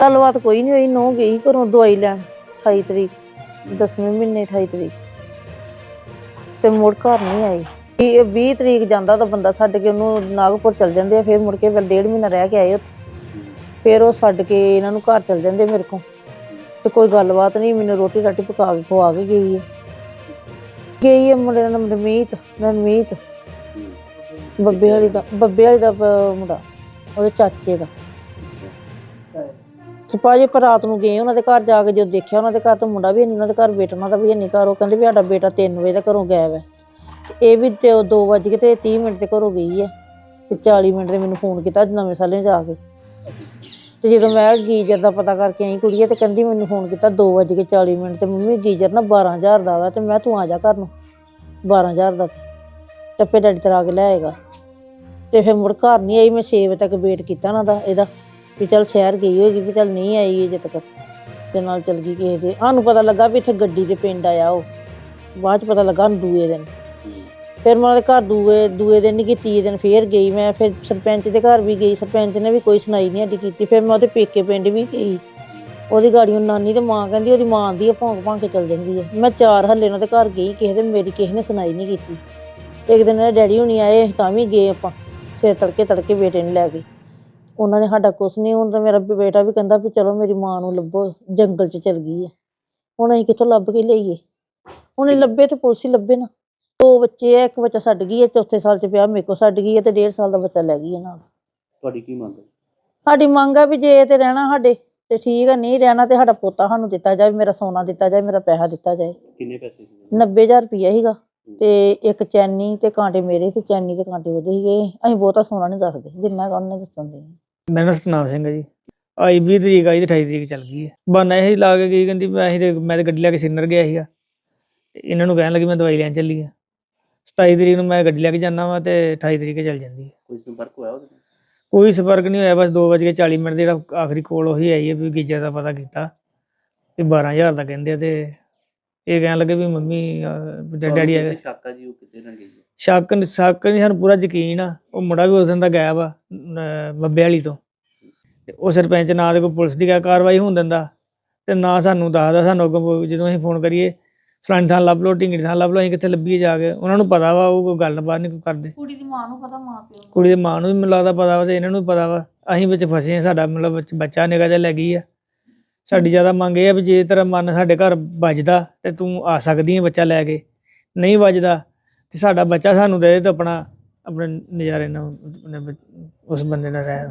ਗੱਲਬਾਤ ਕੋਈ ਨਹੀਂ ਹੋਈ ਨੋ ਗਈ ਘਰੋਂ ਦਵਾਈ ਲੈਣ 28 ਤਰੀਕ 10ਵੇਂ ਮਹੀਨੇ 28 ਤਰੀਕ। ਤੇ ਮੁੜ ਘਰ ਨਹੀਂ ਆਈ। ਇਹ 20 ਤਰੀਕ ਜਾਂਦਾ ਤਾਂ ਬੰਦਾ ਛੱਡ ਕੇ ਉਹਨੂੰ ਨਾਗਪੁਰ ਚਲ ਜਾਂਦੇ ਆ ਫਿਰ ਮੁੜ ਕੇ ਫਿਰ ਡੇਢ ਮਹੀਨਾ ਰਹਿ ਕੇ ਆਏ ਉੱਥੇ। ਫਿਰ ਉਹ ਛੱਡ ਕੇ ਇਹਨਾਂ ਨੂੰ ਘਰ ਚਲ ਜਾਂਦੇ ਮੇਰੇ ਕੋਲ। ਤੇ ਕੋਈ ਗੱਲਬਾਤ ਨਹੀਂ ਮੈਨੂੰ ਰੋਟੀ ਰਾਟੀ ਪਕਾ ਕੇ ਖਵਾ ਕੇ ਗਈ ਹੈ ਗਈ ਹੈ ਮੁੰਡੇ ਦਾ ਨਾਮ ਰਮੀਤ ਰਮੀਤ। ਬੱਬੇ ਵਾਲੀ ਦਾ ਬੱਬੇ ਵਾਲੀ ਦਾ ਮੁੰਡਾ ਉਹਦੇ ਚਾਚੇ ਦਾ। ਤੇ ਭਾਜੀ ਪਰ ਰਾਤ ਨੂੰ ਗਏ ਉਹਨਾਂ ਦੇ ਘਰ ਜਾ ਕੇ, ਜਦੋਂ ਦੇਖਿਆ ਉਹਨਾਂ ਦੇ ਘਰ ਤਾਂ ਮੁੰਡਾ ਵੀ ਨਹੀਂ ਉਹਨਾਂ ਦੇ ਘਰ ਬੇਟਾ ਉਹਨਾਂ ਦਾ ਵੀ ਨਹੀਂ ਘਰ, ਉਹ ਕਹਿੰਦੇ ਵੀ ਸਾਡਾ ਬੇਟਾ 3 ਵਜੇ ਦਾ ਘਰੋਂ ਗਾਇਬ ਹੈ। ਤੇ ਇਹ ਵੀ ਤੇ 2 ਵਜੇ ਕੇ ਤੇ 30 ਮਿੰਟ ਤੇ ਘਰੋਂ ਗਈ ਹੈ ਤੇ 40 ਮਿੰਟ ਤੇ ਮੈਨੂੰ ਫੋਨ ਕੀਤਾ ਨਵੇਂ ਸਾਲੇ ਜਾ ਕੇ। ਤੇ ਜਦੋਂ ਮੈਂ ਗੀਜਰ ਦਾ ਪਤਾ ਕਰਕੇ ਆਈ ਕੁੜੀਏ ਤੇ ਕਹਿੰਦੀ ਮੈਨੂੰ ਫੋਨ ਕੀਤਾ 2 ਵਜੇ ਕੇ 40 ਮਿੰਟ ਤੇ ਮੰਮੀ ਗੀਜਰ ਨਾ 12000 ਦਾ ਵਾ ਤੇ ਮੈਂ ਤੂੰ ਆ ਜਾ ਘਰ ਨੂੰ 12000 ਦਾ। ਤੇ ਫਿਰ ਡੈਡੀ ਤੇਰਾ ਆ ਕੇ ਲੈ ਆਏਗਾ। ਤੇ ਫਿਰ ਮੁੜ ਘਰ ਨਹੀਂ ਆਈ, ਮੈਂ 6 ਵਜੇ ਤੱਕ ਵੇਟ ਕੀਤਾ ਉਹਨਾਂ ਦਾ, ਇਹਦਾ। ਵੀ ਚੱਲ ਸ਼ਹਿਰ ਗਈ ਹੋਏਗੀ ਵੀ ਚੱਲ ਨਹੀਂ ਆਈ ਅਜੇ ਤੱਕ। ਤੇ ਨਾਲ ਚਲ ਗਈ ਕਿਸੇ ਦੇ। ਸਾਨੂੰ ਪਤਾ ਲੱਗਾ ਵੀ ਇੱਥੇ ਗੱਡੀ ਦੇ ਪਿੰਡ ਆਇਆ ਉਹ। ਬਾਅਦ ਚ ਪਤਾ ਲੱਗਾ ਸਾਨੂੰ ਦੂਏ ਦਿਨ। ਫਿਰ ਮੈਂ ਉਹਦੇ ਘਰ ਦੂਏ ਦੂਏ ਦਿਨ ਨਹੀਂ ਤੀਏ ਦਿਨ ਫੇਰ ਗਈ ਮੈਂ। ਫਿਰ ਸਰਪੰਚ ਦੇ ਘਰ ਵੀ ਗਈ। ਸਰਪੰਚ ਨੇ ਵੀ ਕੋਈ ਸੁਣਾਈ ਨਹੀਂ ਸਾਡੀ ਕੀਤੀ। ਫਿਰ ਮੈਂ ਉਹਦੇ ਪੇਕੇ ਪਿੰਡ ਵੀ ਗਈ। ਉਹਦੀ ਗਾੜੀ ਉਹ ਨਾਨੀ ਤੇ ਮਾਂ ਕਹਿੰਦੀ, ਉਹਦੀ ਮਾਂ ਆਂਦੀ ਆ ਭੌਂਕ ਭੌਂਕ ਕੇ ਚਲ ਜਾਂਦੀ ਹੈ ਮੈਂ ਚਾਰ ਹੱਲੇ ਉਹਨਾਂ ਦੇ ਘਰ ਗਈ, ਕਿਸੇ ਦੇ ਮੇਰੀ ਕਿਸੇ ਨੇ ਸੁਣਾਈ ਨਹੀਂ ਕੀਤੀ। ਇੱਕ ਦਿਨ ਇਹਦੇ ਡੈਡੀ ਹੁਣੀ ਆਏ, ਤਾਂ ਵੀ ਗਏ ਆਪਾਂ। ਸਵੇਰ ਤੜਕੇ ਤੜਕੇ ਬੇਟੇ ਨੂੰ ਲੈ ਗਏ। ਉਹਨਾਂ ਨੇ ਸਾਡਾ ਕੁਛ ਨਹੀਂ ਹੁਣ ਤਾਂ ਮੇਰਾ ਬੇਟਾ ਵੀ ਕਹਿੰਦਾ ਵੀ ਚਲੋ ਮੇਰੀ ਮਾਂ ਨੂੰ ਲੱਭੋ ਜੰਗਲ 'ਚ ਚਲ ਗਈ ਹੈ। ਹੁਣ ਅਸੀਂ ਕਿੱਥੋਂ ਲੱਭ ਕੇ ਲਈਏ? ਹੁਣ ਇਹ ਲੱਭੇ ਤੇ ਪੁਲਿਸ ਹੀ ਲੱਭੇ ਨਾ। ਦੋ ਬੱਚੇ ਆ ਇੱਕ ਬੱਚਾ ਛੱਡ ਗਈ ਹੈ ਚੌਥੇ ਸਾਲ 'ਚ ਪਿਆ ਮੇਰੇ ਕੋਲ ਛੱਡ ਗਈ ਹੈ ਤੇ ਡੇਢ ਸਾਲ ਦਾ ਬੱਚਾ ਲੈ ਗਈ ਹੈ ਨਾਲ। ਤੁਹਾਡੀ ਕੀ ਮੰਗ ਹੈ? ਸਾਡੀ ਮੰਗ ਆ ਵੀ ਜੇ ਤੇ ਰਹਿਣਾ ਸਾਡੇ ਤੇ ਠੀਕ ਆ ਨਹੀਂ ਰਹਿਣਾ ਤੇ ਸਾਡਾ ਪੋਤਾ ਸਾਨੂੰ ਦਿੱਤਾ ਜਾਵੇ ਮੇਰਾ ਸੋਨਾ ਦਿੱਤਾ ਜਾਵੇ ਮੇਰਾ ਪੈਸਾ ਦਿੱਤਾ ਜਾਏ। ਕਿੰਨੇ ਪੈਸੇ ਸੀ? 90000 ਰੁਪਇਆ ਸੀਗਾ ਤੇ ਇੱਕ ਚੈਨੀ ਤੇ ਕਾਂਟੇ ਮੇਰੇ ਤੇ ਚੈਨੀ ਤੇ ਕਾਂਟੇ ਉਹਦੇ ਸੀਗੇ। ਅਸੀਂ ਬਹੁਤਾ ਸੋਨਾ ਨਹੀਂ ਦੱਸਦੇ ਜਿੰਨਾ ਕੁ ਉਹਨੇ ਦੱਸਣ ਦੇ। ਮੇਰਾ ਸਤਨਾਮ ਸਿੰਘ ਹੈ ਜੀ। ਆਈ 20 ਤਰੀਕ ਆਈ ਤੇ 28 ਤਰੀਕ ਚੱਲ ਗਈ ਹੈ। ਬਹਾਨਾ ਇਹ ਲਾ ਕੇ ਗਈ ਕਹਿੰਦੀ ਮੈਂ ਅਸੀਂ ਤੇ ਮੈਂ ਤੇ ਗੱਡੀ ਲੈ ਕੇ ਸਿੰਨਰ ਗਿਆ ਸੀਗਾ। ਤੇ ਇਹਨਾਂ ਨੂੰ ਕਹਿਣ ਲੱਗੀ ਮੈਂ ਦਵਾਈ ਲੈਣ ਚੱਲੀ ਆ। 27 ਤਰੀਕ ਨੂੰ ਮੈਂ ਗੱਡੀ ਲੈ ਕੇ ਜਾਣਾ ਵਾ ਤੇ 28 ਤਰੀਕ ਚੱਲ ਜਾਂਦੀ ਹੈ ਕੋਈ ਸੰਪਰਕ ਹੋਇਆ ਉਹਦੇ ਨਾਲ? ਕੋਈ ਸੰਪਰਕ ਨਹੀਂ ਹੋਇਆ ਬਸ 2:40 ਮਿੰਟ ਦੇ ਜਿਹੜਾ ਆਖਰੀ ਕੋਲ ਉਹੀ ਆਈ ਹੈ ਵੀ ਗੀਜਾ ਦਾ ਪਤਾ ਕੀਤਾ। ਤੇ 12000 ਦਾ ਕਹਿੰਦੇ ਆ ਤੇ ਇਹ ਕਹਿਣ ਲੱਗੇ ਵੀ ਮੰਮੀ ਅਹ, ਤੇ ਡੈਡੀ ਹੈਗੇ। ਕਿਤੇ ਸ਼ੱਕ ਆ ਜੀ ਉਹ ਕਿਤੇ ਨਾ ਗਈ ਹੈ ਸ਼ੱਕ ਨੀ- ਸ਼ੱਕ ਨਹੀਂ ਸਾਨੂੰ ਪੂਰਾ ਯਕੀਨ ਆ। ਉਹ ਮੁੰਡਾ ਵੀ ਉਸ ਦਿਨ ਦਾ ਗਾਇਬ ਆ ਅਹ ਬੱਬੇ ਵਾਲੀ ਤੋਂ। ਤੇ ਉਹ ਸਰਪੰਚ ਨਾ ਦੇ ਕੋਈ ਪੁਲਿਸ ਦੀ ਕਾਰਵਾਈ ਹੋਣ ਦਿੰਦਾ ਤੇ ਨਾ ਸਾਨੂੰ ਦੱਸਦਾ ਸਾਨੂੰ ਅੱਗੋਂ ਜਦੋਂ ਅਸੀਂ ਫੋਨ ਕਰੀਏ ਫਲਾਣੀ ਥਾਂ ਲੱਭ ਲਓ ਢਿੰਗੜੀ ਥਾਂ ਲੱਭ ਲਓ ਅਸੀਂ ਕਿੱਥੇ ਲੱਭੀਏ ਜਾ ਕੇ ਉਹਨਾਂ ਨੂੰ ਪਤਾ ਵਾ ਉਹ ਕੋਈ ਗੱਲਬਾਤ ਨਹੀਂ ਕੋਈ ਕਰਦੇ। ਕੁੜੀ ਦੀ ਮਾਂ ਨੂੰ ਪਤਾ ਮਾਂ ਪਿਓ ਨੂੰ। ਕੁੜੀ ਦੇ ਮਾਂ ਨੂੰ ਵੀ ਮੈਨੂੰ ਲੱਗਦਾ ਪਤਾ ਵਾ ਤੇ ਇਹਨਾਂ ਨੂੰ ਵੀ ਪਤਾ ਵਾ ਅਸੀਂ ਵਿੱਚ ਫਸੇ ਆ ਸਾਡਾ ਮਤਲਬ ਬੱਚ- ਬੱਚਾ ਨਿਕਾ ਜਿਹਾ ਲੈ ਗਈ ਆ। ਸਾਡੀ ਜ਼ਿਆਦਾ ਮੰਗ ਇਹ ਆ ਵੀ ਜੇ ਤੇਰਾ ਮਨ ਸਾਡੇ ਘਰ ਵੱਜਦਾ ਤੇ ਤੂੰ ਆ ਸਕਦੀ ਹੈ ਬੱਚਾ ਲੈ ਕੇ। ਨਹੀਂ ਵੱਜਦਾ ਤੇ ਸਾਡਾ ਬੱਚਾ ਸਾਨੂੰ ਦੇ ਦੇ ਤੇ ਆਪਣਾ ਆਪਣੇ ਨਜ਼ਾਰੇ ਨਾਲ ਆਪਣੇ ਉਸ ਬੰਦੇ ਨਾਲ ਰਹਿ